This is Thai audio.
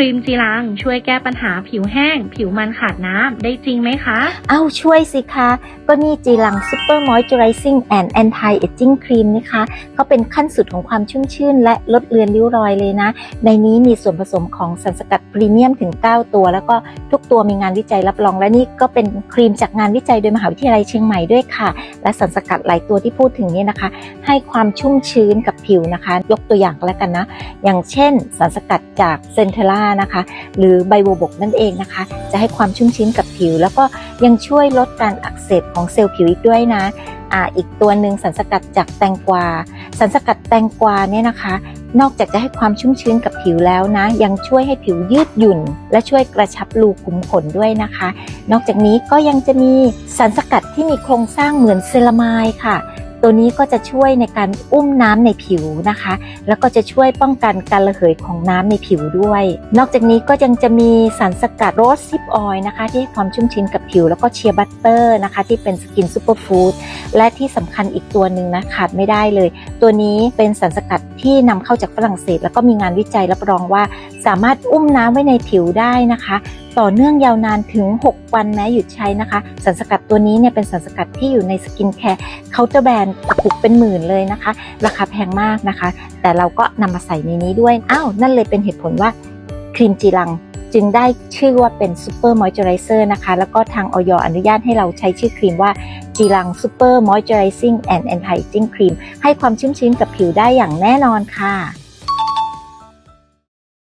รีมจีรังช่วยแก้ปัญหาผิวแห้ง ผิวมันขาดน้ำได้จริงไหมคะ เอ้าช่วยสิคะ ก็นี่จีลังซูเปอร์มอยเจอไรซิ่งแอนด์แอนตี้เอจจิ้งครีมนะคะเขาเป็นขั้นสุดของความชุ่มชื่น และลดเลือนริ้วรอยเลยนะ ในนี้มีส่วนผสมของสารสกัดพรีเมียมถึง 9 ตัว แล้วก็ทุกตัวมีงานวิจัยรับรอง และนี่ก็เป็นครีมจากงานวิจัยโดยมหาวิทยาลัยเชียงใหม่ด้วยค่ะ และสารสกัดหลายตัวที่พูดถึงนี่นะคะ ให้ความชุ่มชื้นกับผิวนะคะ ยกตัวอย่างแล้วกันนะ อย่างเช่น สารสกัดจากเซนเทล่านะคะ หรือไบโบบกนั่นเองนะคะ จะให้ความชุ่มชื้นกับผิว แล้วก็ยังช่วยลดการอักเสบของเซลล์ผิวอีกด้วยนะอ่าอีกตัวหนึ่งสารสกัดจากแตงกวาสารสกัดแตงกวาเนี่ยนะคะ นอกจากจะให้ความชุ่มชื้นกับผิวแล้วนะ ยังช่วยให้ผิวยืดหยุ่น และช่วยกระชับรูขุมขนด้วยนะคะ นอกจากนี้ก็ยังจะมีสารสกัดที่มีโครงสร้างเหมือนเซรามายค่ะ ตัวนี้ก็จะช่วยในการอุ้มน้ำในผิวนะคะ แล้วก็จะช่วยป้องกันการระเหยของน้ำในผิวด้วย นอกจากนี้ก็ยังจะมีสารสกัดโรสซิปออยล์นะคะ ที่ให้ความชุ่มชื้นกับผิว แล้วก็เชียร์บัตเตอร์นะคะ ที่เป็นสกินซูเปอร์ฟู้ดและที่สำคัญอีกตัวหนึ่งนะขาดไม่ได้เลย ตัวนี้เป็นสารสกัดที่นำเข้าจากฝรั่งเศส แล้วก็มีงานวิจัยรับรองว่า สามารถอุ้มน้ำไว้ในผิวได้นะคะ ต่อเนื่องยาวนานถึง 6 วันแม้หยุดใช้นะคะ สารสกัดตัวนี้เนี่ยเป็นสารสกัดที่อยู่ในสกินแคร์เคาน์เตอร์แบรนด์กระปุกเป็นหมื่นเลยนะคะ ราคาแพงมากนะคะ แต่เราก็นำมาใส่ในนี้ด้วยอ้าวนั่นเลยเป็นเหตุผลว่าครีมจีรัง จึงได้ชื่อว่าเป็นซูเปอร์มอยเจอไรเซอร์นะคะ แล้วก็ทางออยอนุญาตให้เราใช้ชื่อครีมว่าจีรังซูเปอร์มอยเจอไรซิ่งแอนด์แอนไฮจิ้งครีมให้ความชุ่มชื้นกับผิวได้อย่างแน่นอนค่ะ